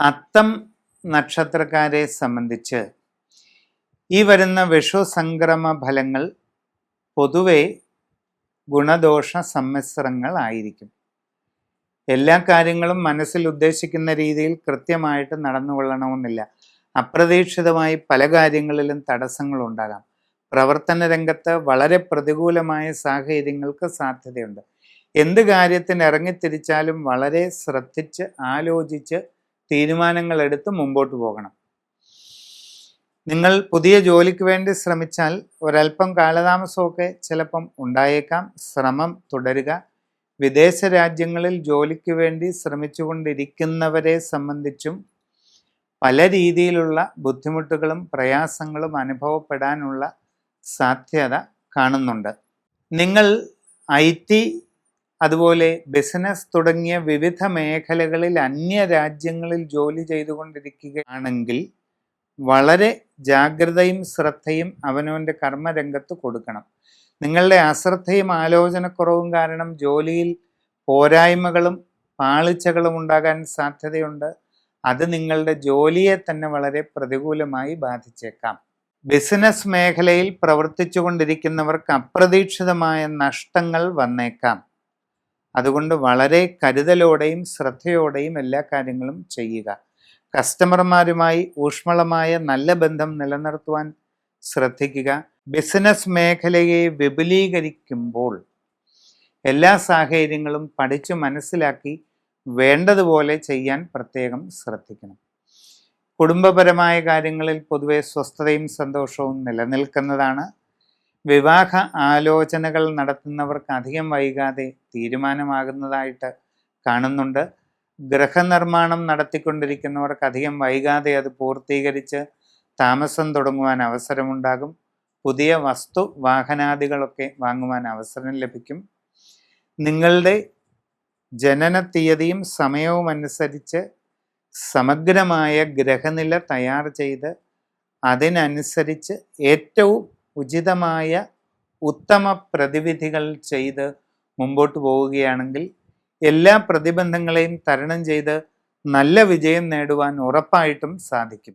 അത്തം നക്ഷത്രക്കാരെ സംബന്ധിച്ച് ഈ വരുന്ന വിഷുസംക്രമ ഫലങ്ങൾ പൊതുവെ ഗുണദോഷ സമ്മിശ്രങ്ങളായിരിക്കും എല്ലാ കാര്യങ്ങളും മനസ്സിൽ ഉദ്ദേശിക്കുന്ന രീതിയിൽ കൃത്യമായിട്ട് നടന്നുകൊള്ളണമെന്നില്ല. അപ്രതീക്ഷിതമായി പല കാര്യങ്ങളിലും തടസ്സങ്ങളുണ്ടാകാം പ്രവർത്തന രംഗത്ത് വളരെ പ്രതികൂലമായ സാഹചര്യങ്ങൾക്ക് സാധ്യതയുണ്ട്. എന്ത് കാര്യത്തിന് ഇറങ്ങിത്തിരിച്ചാലും വളരെ ശ്രദ്ധിച്ച് ആലോചിച്ച് തീരുമാനങ്ങൾ എടുത്ത് മുമ്പോട്ട് പോകണം. നിങ്ങൾ പുതിയ ജോലിക്ക് വേണ്ടി ശ്രമിച്ചാൽ ഒരല്പം കാലതാമസമൊക്കെ ചിലപ്പം ഉണ്ടായേക്കാം. ശ്രമം തുടരുക. വിദേശ രാജ്യങ്ങളിൽ ജോലിക്ക് വേണ്ടി ശ്രമിച്ചുകൊണ്ടിരിക്കുന്നവരെ സംബന്ധിച്ചും പല രീതിയിലുള്ള ബുദ്ധിമുട്ടുകളും പ്രയാസങ്ങളും അനുഭവപ്പെടാനുള്ള സാധ്യത കാണുന്നുണ്ട്. നിങ്ങൾ ഐ ടി അതുപോലെ ബിസിനസ് തുടങ്ങിയ വിവിധ മേഖലകളിൽ അന്യ രാജ്യങ്ങളിൽ ജോലി ചെയ്തുകൊണ്ടിരിക്കുകയാണെങ്കിൽ വളരെ ജാഗ്രതയും ശ്രദ്ധയും അവനവന്റെ കർമ്മരംഗത്ത് കൊടുക്കണം. നിങ്ങളുടെ അശ്രദ്ധയും ആലോചനക്കുറവും കാരണം ജോലിയിൽ പോരായ്മകളും പാളിച്ചകളും ഉണ്ടാകാൻ സാധ്യതയുണ്ട്. അത് നിങ്ങളുടെ ജോലിയെ തന്നെ വളരെ പ്രതികൂലമായി ബാധിച്ചേക്കാം. ബിസിനസ് മേഖലയിൽ പ്രവർത്തിച്ചു കൊണ്ടിരിക്കുന്നവർക്ക് അപ്രതീക്ഷിതമായ നഷ്ടങ്ങൾ വന്നേക്കാം. അതുകൊണ്ട് വളരെ കരുതലോടെയും ശ്രദ്ധയോടെയും എല്ലാ കാര്യങ്ങളും ചെയ്യുക. കസ്റ്റമർമാരുമായി ഊഷ്മളമായ നല്ല ബന്ധം നിലനിർത്തുവാൻ ശ്രദ്ധിക്കുക. ബിസിനസ് മേഖലയെ വിപുലീകരിക്കുമ്പോൾ എല്ലാ സാഹചര്യങ്ങളും പഠിച്ചു മനസ്സിലാക്കി വേണ്ടതുപോലെ ചെയ്യാൻ പ്രത്യേകം ശ്രദ്ധിക്കണം. കുടുംബപരമായ കാര്യങ്ങളിൽ പൊതുവെ സ്വസ്ഥതയും സന്തോഷവും നിലനിൽക്കുന്നതാണ്. വിവാഹ ആലോചനകൾ നടത്തുന്നവർക്ക് അധികം വൈകാതെ തീരുമാനമാകുന്നതായിട്ട് കാണുന്നുണ്ട്. ഗൃഹനിർമ്മാണം നടത്തിക്കൊണ്ടിരിക്കുന്നവർക്ക് അധികം വൈകാതെ അത് പൂർത്തീകരിച്ച് താമസം തുടങ്ങുവാൻ അവസരമുണ്ടാകും. പുതിയ വസ്തു വാഹനാദികളൊക്കെ വാങ്ങുവാൻ അവസരം ലഭിക്കും. നിങ്ങളുടെ ജനന തീയതിയും സമയവും അനുസരിച്ച് സമഗ്രമായ ഗ്രഹനില തയ്യാർ ചെയ്ത് അതിനനുസരിച്ച് ഏറ്റവും ഉചിതമായ ഉത്തമ പ്രതിവിധികൾ ചെയ്ത് മുമ്പോട്ട് പോവുകയാണെങ്കിൽ എല്ലാ പ്രതിബന്ധങ്ങളെയും തരണം ചെയ്ത് നല്ല വിജയം നേടുവാൻ ഉറപ്പായിട്ടും സാധിക്കും.